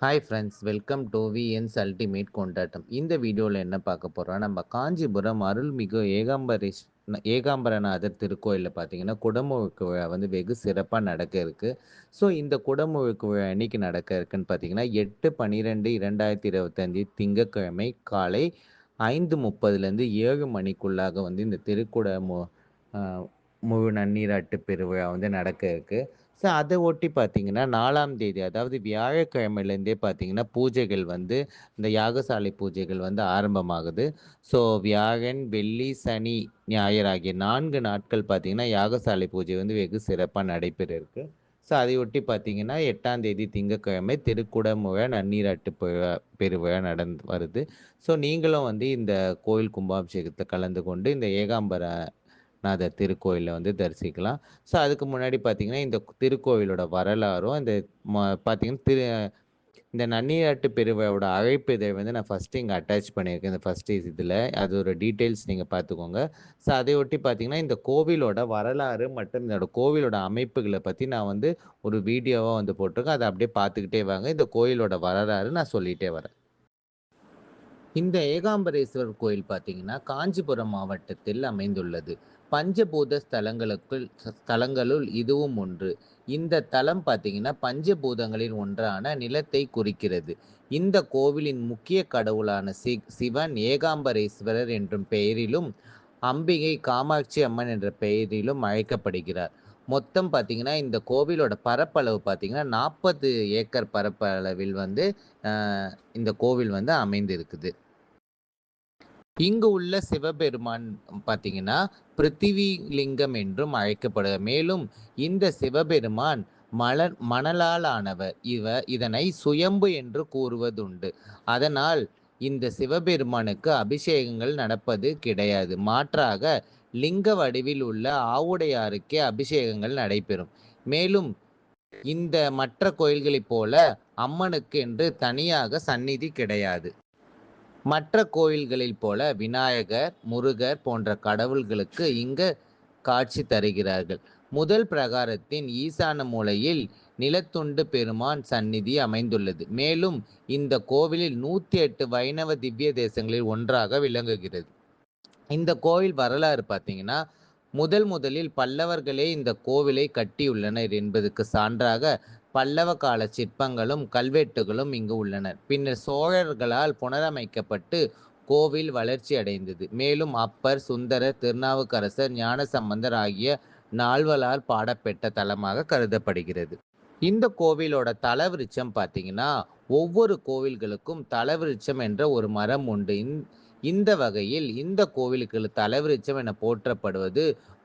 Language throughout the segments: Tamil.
Hi friends welcome to VNS ultimate கொண்டாட்டம் இந்த வீடியோவில் என்ன பார்க்க போகிறோம் நம்ம காஞ்சிபுரம் அருள்மிகு ஏகாம்பரேஷ் ஏகாம்பரநாதர் திருக்கோயிலில் பார்த்தீங்கன்னா குடமுழுக்கு விழா வந்து வெகு சிறப்பாக நடக்க இருக்குது ஸோ இந்த குடமுழுக்கு விழா இன்னைக்கு நடக்க இருக்குன்னு பார்த்தீங்கன்னா எட்டு பன்னிரெண்டு இரண்டாயிரத்தி இருபத்தஞ்சி திங்கட்கிழமை காலை ஐந்து முப்பதுலேருந்து ஏழு மணிக்குள்ளாக வந்து இந்த திருக்குட மு முழு நன்னீராட்டு பெருவிழா வந்து நடக்க இருக்குது ஸோ அதை ஒட்டி பார்த்தீங்கன்னா நாலாம் தேதி அதாவது வியாழக்கிழமையிலேருந்தே பார்த்தீங்கன்னா பூஜைகள் வந்து இந்த யாகசாலை பூஜைகள் வந்து ஆரம்பமாகுது. ஸோ வியாழன் வெள்ளி சனி ஞாயிறு ஆகிய நான்கு நாட்கள் பார்த்தீங்கன்னா யாகசாலை பூஜை வந்து வெகு சிறப்பாக நடைபெற இருக்கு ஸோ ஒட்டி பார்த்தீங்கன்னா எட்டாம் தேதி திங்கக்கிழமை திருக்குடமுழ நன்னீராட்டு பெருவிழா பெருவிழா நடந்து வருது. ஸோ நீங்களும் வந்து இந்த கோயில் கும்பாபிஷேகத்தை கலந்து கொண்டு இந்த ஏகாம்பர நான் அதை திருக்கோயிலில் வந்து தரிசிக்கலாம். ஸோ அதுக்கு முன்னாடி பார்த்தீங்கன்னா இந்த திருக்கோயிலோட வரலாறும் இந்த பார்த்தீங்கன்னா திரு இந்த நன்னியாட்டு பெருவிழாவோட அழைப்பு இதை வந்து நான் ஃபஸ்ட்டு இங்கே அட்டாச் பண்ணியிருக்கேன் இந்த ஃபஸ்ட் இதில். அது ஒரு டீட்டெயில்ஸ் நீங்கள் பார்த்துக்கோங்க ஸோ அதை ஒட்டி பார்த்தீங்கன்னா இந்த கோவிலோட வரலாறு மற்றும் இதோட கோவிலோட அமைப்புகளை பற்றி நான் வந்து ஒரு வீடியோவாக வந்து போட்டிருக்கேன். அதை அப்படியே பார்த்துக்கிட்டே வாங்க. இந்த கோயிலோட வரலாறு நான் சொல்லிகிட்டே வரேன். இந்த ஏகாம்பரேஸ்வரர் கோயில் பார்த்தீங்கன்னா காஞ்சிபுரம் மாவட்டத்தில் அமைந்துள்ளது. பஞ்சபூத ஸ்தலங்களுக்குள் ஸ்தலங்களுள் இதுவும் ஒன்று. இந்த தலம் பார்த்தீங்கன்னா பஞ்சபூதங்களின் ஒன்றான நிலத்தை குறிக்கிறது. இந்த கோவிலின் முக்கிய கடவுளான சி சிவன் ஏகாம்பரேஸ்வரர் என்றும் பெயரிலும் அம்பிகை காமாட்சி அம்மன் என்ற பெயரிலும் அழைக்கப்படுகிறார். மொத்தம் பார்த்தீங்கன்னா இந்த கோவிலோட பரப்பளவு பார்த்தீங்கன்னா நாற்பது ஏக்கர் பரப்பளவில் வந்து இந்த கோவில் வந்து அமைந்திருக்குது. இங்கு உள்ள சிவபெருமான் பார்த்தீங்கன்னா பிருத்திவிலிங்கம் என்றும் அழைக்கப்படுகிறார் மேலும் இந்த சிவபெருமான் மலர் மணலால் ஆனவர் இவ இதனை சுயம்பு என்று கூறுவதுண்டு. அதனால் இந்த சிவபெருமானுக்கு அபிஷேகங்கள் நடப்பது கிடையாது. மாற்றாக லிங்க வடிவில் உள்ள ஆவுடையாருக்கே அபிஷேகங்கள் நடைபெறும். மேலும் இந்த மற்ற கோயில்களைப் போல அம்மனுக்கு என்று தனியாக சந்நிதி கிடையாது. மற்ற கோயில்களில் போல விநாயகர் முருகர் போன்ற கடவுள்களுக்கு இங்கு காட்சி தருகிறார்கள். முதல் பிரகாரத்தின் ஈசான மூலையில் நிலத்துண்டு பெருமான் சந்நிதி அமைந்துள்ளது. மேலும் இந்த கோவிலில் நூற்றி எட்டு வைணவ திவ்ய தேசங்களில் ஒன்றாக விளங்குகிறது. இந்த கோவில் வரலாறு பார்த்தீங்கன்னா முதல் முதலில் பல்லவர்களே இந்த கோவிலை கட்டியுள்ளனர் என்பதற்கு சான்றாக பல்லவ கால சிற்பங்களும் கல்வெட்டுகளும் இங்கு உள்ளன. பின்னர் சோழர்களால் புனரமைக்கப்பட்டு கோவில் வளர்ச்சி அடைந்தது. மேலும் அப்பர் சுந்தரர் திருநாவுக்கரசர் ஞானசம்பந்தர் ஆகிய நால்வலால் பாடப்பெற்ற தலமாக கருதப்படுகிறது. இந்த கோவிலோட தலவிருச்சம் பார்த்தீங்கன்னா ஒவ்வொரு கோவில்களுக்கும் தலவிருச்சம் என்ற ஒரு மரம் உண்டு. இந்த வகையில் இந்த கோவிலுக்கு தலவிருச்சம் என போற்றப்படுவது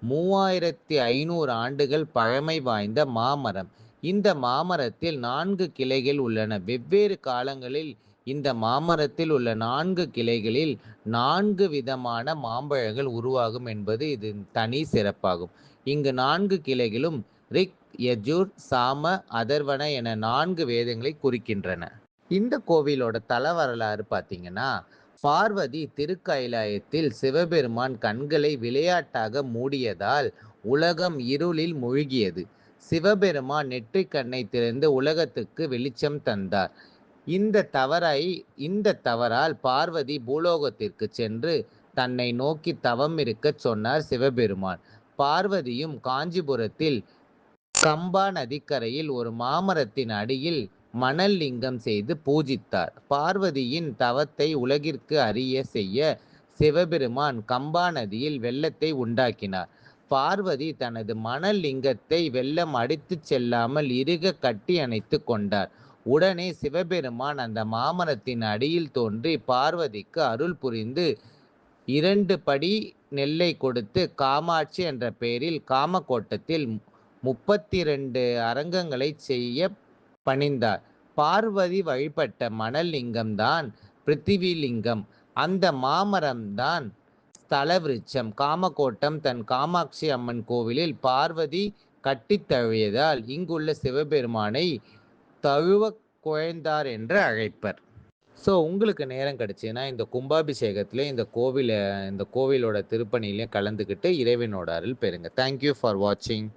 மூவாயிரத்தி ஐநூறு ஆண்டுகள் பழமை வாய்ந்த மாமரம். இந்த மாமரத்தில் நான்கு கிளைகள் உள்ளன. வெவ்வேறு காலங்களில் இந்த மாமரத்தில் உள்ள நான்கு கிளைகளில் நான்கு விதமான மாம்பழங்கள் உருவாகும் என்பது இது தனி சிறப்பாகும். இங்கு நான்கு கிளைகளும் ரிக் யஜூர் சாம அதர்வன என நான்கு வேதங்களை குறிக்கின்றன. இந்த கோவிலோட தல வரலாறு பார்த்தீங்கன்னா பார்வதி திருக்கைலாயத்தில் சிவபெருமான் கண்களை விளையாட்டாக மூடியதால் உலகம் இருளில் மூழ்கியது. சிவபெருமான் நெற்றிக்கண்ணை திறந்து உலகத்துக்கு வெளிச்சம் தந்தார். இந்த தவறை இந்த தவறால் பார்வதி பூலோகத்திற்கு சென்று தன்னை நோக்கி தவம் இருக்க சொன்னார் சிவபெருமான். பார்வதியும் காஞ்சிபுரத்தில் கம்பா நதிக்கரையில் ஒரு மாமரத்தின் அடியில் மணல் லிங்கம் செய்து பூஜித்தார். பார்வதியின் தவத்தை உலகிற்கு அறிய செய்ய சிவபெருமான் கம்பா நதியில் வெள்ளத்தை உண்டாக்கினார். பார்வதி தனது மணலிங்கத்தை வெள்ளம் அடித்துச் செல்லாமல் இறுக கட்டி அணைத்து கொண்டார். உடனே சிவபெருமான் அந்த மாமரத்தின் அடியில் தோன்றி பார்வதிக்கு அருள் புரிந்து இரண்டு படி நெல்லை கொடுத்து காமாட்சி என்ற பெயரில் காமக்கோட்டத்தில் முப்பத்தி ரெண்டு அரங்கங்களை செய்ய பணிந்தார். பார்வதி வழிபட்ட மணல் லிங்கம்தான் பிருத்திவிலிங்கம். அந்த மாமரம்தான் ஸ்தலவிருட்சம் காமக்கோட்டம் தன் காமாட்சி அம்மன் கோவிலில் பார்வதி கட்டித் தழுவியதால் இங்குள்ள சிவபெருமானை தழுவ குழைந்தார் என்று அழைப்பர். ஸோ உங்களுக்கு நேரம் கிடச்சின்னா இந்த கும்பாபிஷேகத்திலையும் இந்த கோவிலை இந்த கோவிலோட திருப்பணியிலையும் கலந்துக்கிட்டு இறைவனோட அருள் பெறுங்க. தேங்க்யூ ஃபார் வாட்சிங்